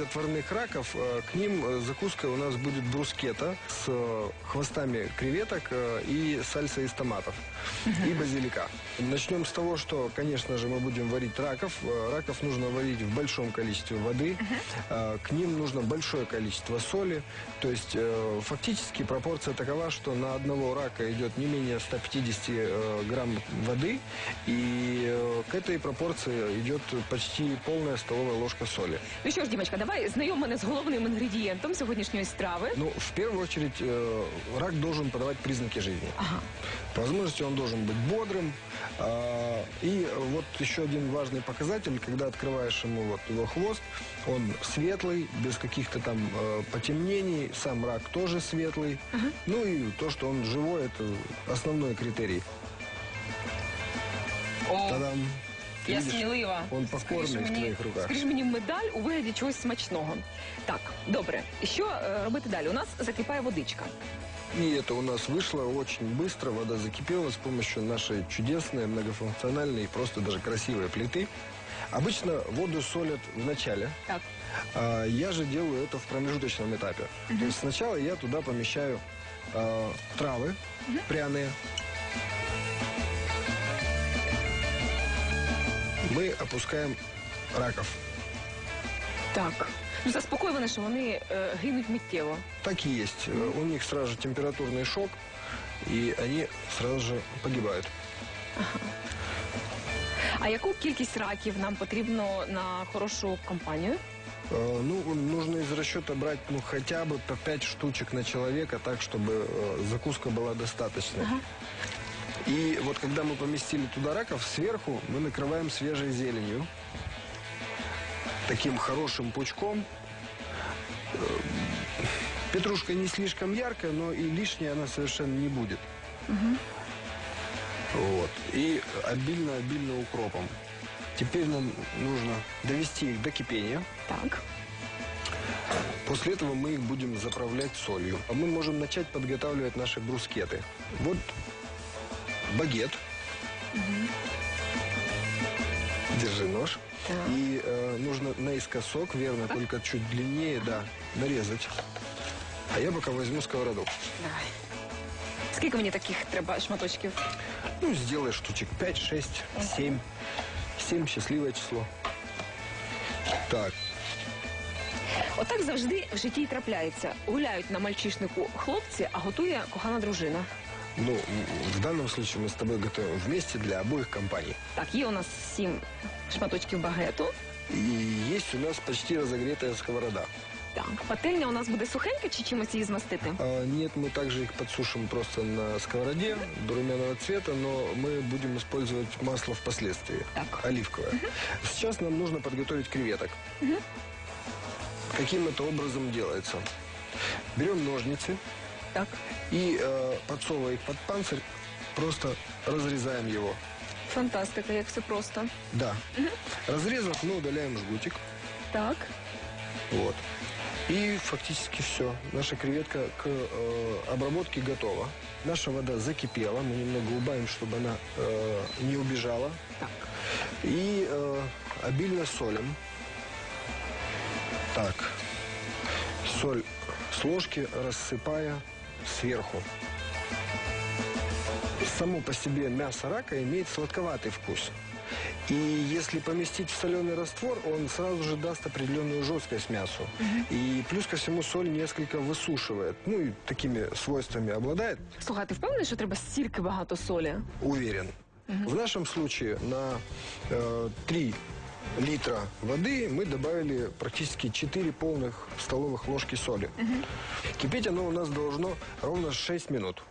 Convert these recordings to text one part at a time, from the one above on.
Отварных раков, э, к ним э, закуска у нас будет брускета с э, хвостами креветок и сальса из томатов и базилика. Начнем с того, что, конечно же, мы будем варить раков. Раков нужно варить в большом количестве воды. К ним нужно большое количество соли. То есть фактически пропорция такова, что на одного рака идет не менее 150 э, грамм воды. И к этой пропорции идет почти полная столовая ложка соли. Ну що ж, Дімочка, давай знайом мене з головним інгредієнтом сьогоднішньої страви. Ну, в первую очередь, э, рак должен подавать признаки жизни. Ага. По возможности он должен быть бодрым. А, И вот еще один важный показатель, когда открываешь ему вот его хвост, он светлый, без каких-то там э, потемнений, сам рак тоже светлый. Ну и то, что он живой, это основной критерий. О, Та-дам! Ты я видишь, смілива. Он покорный Скоріше в мені- твоих руках. Скоріше мені медаль у вигляді чогось смачного. Так, добре. І що е, робити далі? У нас закипає водичка. И это у нас вышло очень быстро. Вода закипела с помощью нашей чудесной, многофункциональной и просто даже красивой плиты. Обычно воду солят в начале. Так. А я же делаю это в промежуточном этапе. То есть сначала я туда помещаю а, травы пряные. Мы опускаем раков. Так. Ну, заспокой мене, що вони е, гинуть миттєво. Так и есть. Э, У них сразу же температурный шок, и они сразу же погибают. А яку кількість раків нам потрібно на хорошу компанію? Э, Ну, нужно из расчета брать, ну, хотя бы по 5 штучек на человека, так, чтобы э, закуска была достаточной. И вот когда мы поместили туда раков, сверху мы накрываем свежей зеленью. Таким хорошим пучком. Э, Петрушка не слишком яркая, но и лишняя она совершенно не будет. Вот. И обильно-обильно укропом. Теперь нам нужно довести их до кипения. Так. После этого мы их будем заправлять солью. А мы можем начать подготавливать наши брускеты. Вот багет. Держи нож. Так. И э, нужно наискосок, верно, только чуть длиннее, да, нарезать. А я пока возьму сковороду. Давай. Скільки мені таких треба шматочків? Ну, сделай штучек 5, 6, 7. 7 счастливое число. Так, Отак завжди в житті й трапляється. Гуляють на мальчишнику хлопці, а готує кохана дружина. ну, м, в данном случае мы с тобой готовим вместе для обоих компаний. Так, є у нас сім шматочків багету. И есть у нас почти разогретая сковорода. Так, пательня у нас буде сухенька чи чимось її змастити? А, Нет, мы также их подсушим просто на сковороде до румяного цвета, но мы будем использовать масло впоследствии. Так. Оливковое. Сейчас нам нужно подготовить креветок. Каким это образом делается? Берем ножницы так. и, э, подсовывая их под панцирь, просто разрезаем его. Фантастика, як все просто. Да. Разрезав, мы удаляем жгутик. Так. Вот. И фактически все. Наша креветка к э, обработке готова. Наша вода закипела. Мы немного убавим, чтобы она э, не убежала. Так. И э, обильно солим. Так. Соль с ложки рассыпая сверху. Само по себе мясо рака имеет сладковатый вкус. И если поместить в соленый раствор, он сразу же даст определенную жесткость мясу. И плюс ко всему соль несколько высушивает. Ну и такими свойствами обладает. Слухай, ти впевнений, що треба стільки багато солі? Уверен. В нашем случае на э, 3 литра воды мы добавили практически 4 полных столовых ложки соли. Кипеть оно у нас должно ровно 6 минут.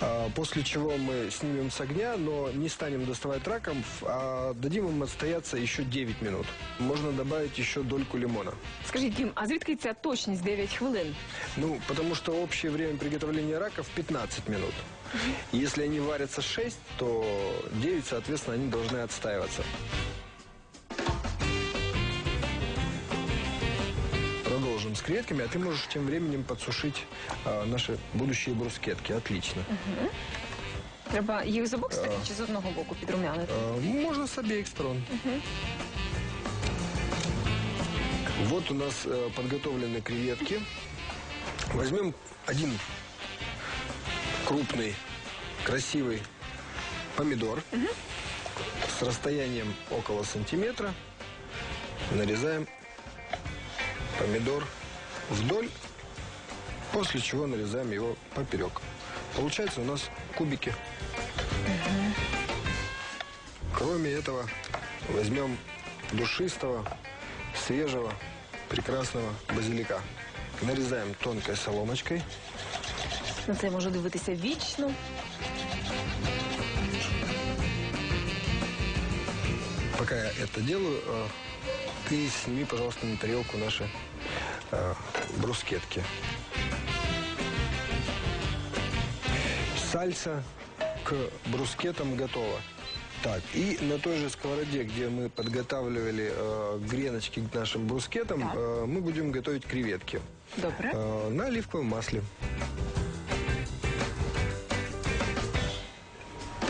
А, После чего мы снимем с огня, но не станем доставать раком, а дадим им отстояться еще 9 минут. Можно добавить еще дольку лимона. Скажіть, Дім, а звідки ця точність 9 хвилин? Ну, потому что общее время приготовления раков 15 минут. Если они варятся 6, то 9, соответственно, они должны отстаиваться. с креветками, а ты можешь тем временем подсушить а, наши будущие брускетки. Отлично. Треба їх з обох сторін чи з одного боку підрумянити? А, можно с обеих сторон. Вот у нас э, подготовлены креветки. Возьмем один крупный, красивый помидор с расстоянием около сантиметра. Нарезаем помидор вдоль, после чего нарезаем его поперек. Получается у нас кубики. Кроме этого, возьмем душистого, свежего, прекрасного базилика. Нарезаем тонкой соломочкой. На це можу дивитися вічно. Пока я это делаю, э, ты сними, пожалуйста, на тарелку наши брускетки. Сальса к брускетам готова. Так, и на той же сковороде, где мы подготавливали э, греночки к нашим брускетам, Так. э, мы будем готовить креветки Добре. э, на оливковом масле.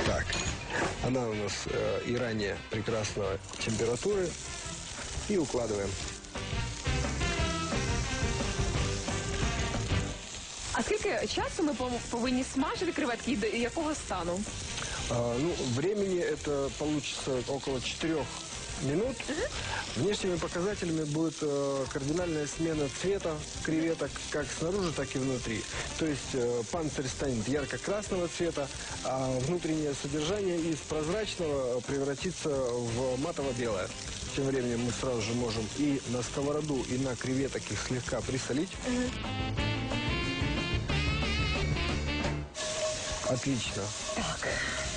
Так, она у нас э, и ранее прекрасной температуры. И укладываем. А скільки часу ми пов- повинні смажити креветки і до якого стану? А, ну, времени это получится около 4 минут. Внешними показателями будет э, кардинальная смена цвета креветок как снаружи, так и внутри. То есть э, панцирь станет ярко-красного цвета, а внутреннее содержание из прозрачного превратится в матово-белое. Тем временем мы сразу же можем и на сковороду, и на креветок их слегка присолить. Отлично. Так.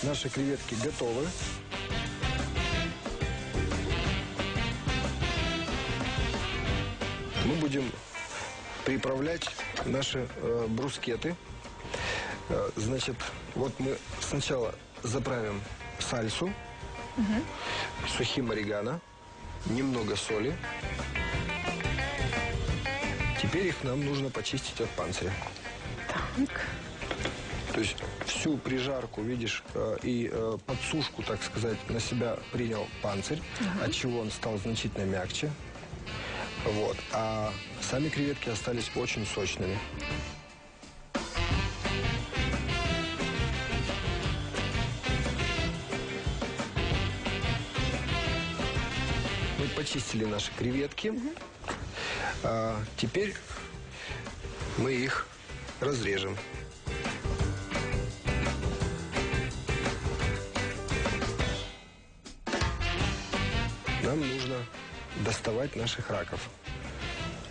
Наши креветки готовы. Мы будем приправлять наши э, брускеты. Э, значит, вот мы сначала заправим сальсу, сухим орегано, немного соли. Теперь их нам нужно почистить от панциря. Так. То есть всю прижарку, видишь, э, и э, подсушку, так сказать, на себя принял панцирь, от чего он стал значительно мягче. Вот. А сами креветки остались очень сочными. Мы почистили наши креветки. А, теперь мы их разрежем. Нам нужно доставать наших раков.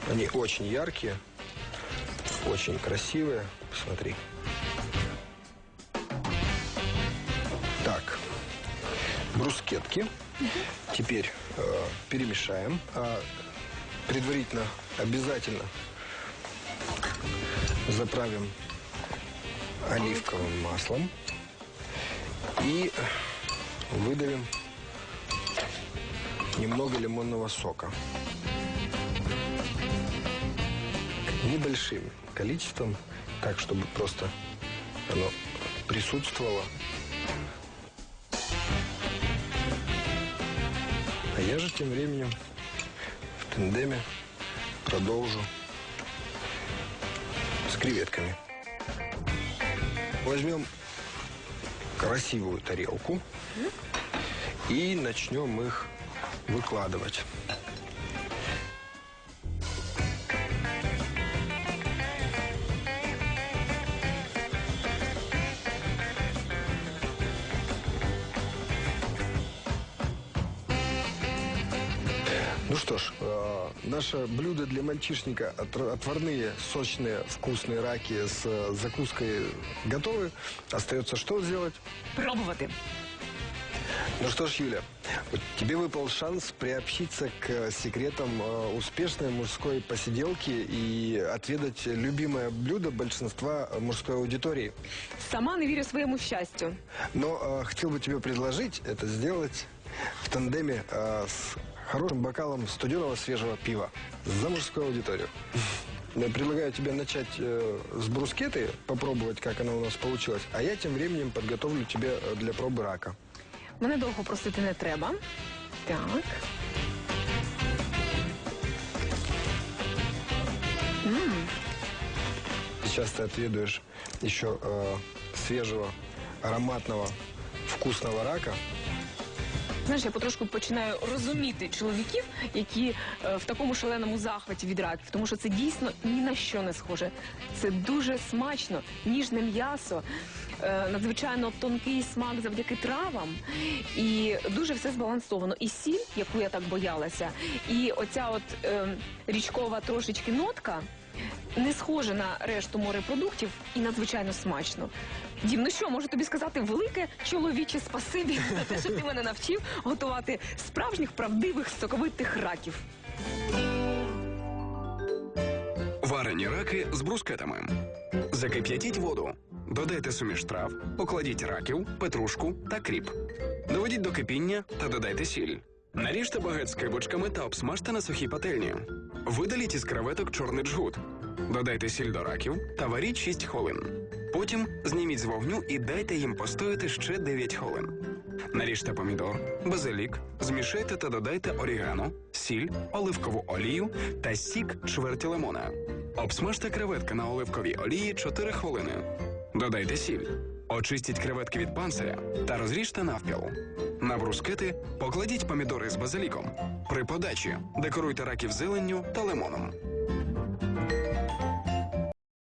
Они очень яркие, очень красивые. Посмотри. Так, брускетки. Теперь э, перемешаем. А предварительно обязательно заправим оливковым маслом и выдавим немного лимонного сока. Небольшим количеством, так, чтобы просто оно присутствовало. А я же тем временем в тандеме продолжу с креветками. Возьмем красивую тарелку и начнем их выкладывать. Ну что ж, э, наше блюдо для мальчишника, отварные, сочные, вкусные раки с э, закуской готовы. Остается что сделать? Пробувати. Ну что ж, Юля, тебе выпал шанс приобщиться к секретам э, успешной мужской посиделки и отведать любимое блюдо большинства мужской аудитории. Сама не вірю своєму щастю. Но э, хотел бы тебе предложить это сделать в тандеме э, с хорошим бокалом студеного свежего пива за мужскую аудиторию. Я предлагаю тебе начать э, с брускеты, попробовать, как она у нас получилась, а я тем временем подготовлю тебе э, для пробы рака. Мене довго просити не треба. Так. М, Сейчас ты отведаешь еще э, ароматного, вкусного рака. Знаєш, я потрошку починаю розуміти чоловіків, які е, в такому шаленому захваті від раків, тому що це дійсно ні на що не схоже. Це дуже смачно, ніжне м'ясо, надзвичайно тонкий смак завдяки травам, і дуже все збалансовано. І сіль, яку я так боялася, і оця от е, річкова трошечки нотка. Не схоже на решту морепродуктів і надзвичайно смачно. Дім, ну що, можу тобі сказати велике чоловіче спасибі за те, що ти мене навчив готувати справжніх правдивих соковитих раків. Варені раки з брускетами. Закип'ятіть воду. Додайте суміш трав, покладіть раків, петрушку та кріп. Доведіть до кипіння та додайте сіль. Наріжте багет з кибочками та обсмажте на сухій пательні. Видаліть із креветок чорний джгут. Додайте сіль до раків та варіть 6 хвилин. Потім зніміть з вогню і дайте їм постояти ще 9 хвилин. Наріжте помідор, базилік, змішайте та додайте орігано, сіль, оливкову олію та сік чверті лимона. Обсмажте креветки на оливковій олії 4 хвилини. Додайте сіль. Очистіть креветки від панциря та розріжте навпіл. На брускети покладіть помідори з базиліком. При подачі декоруйте раків зеленню та лимоном.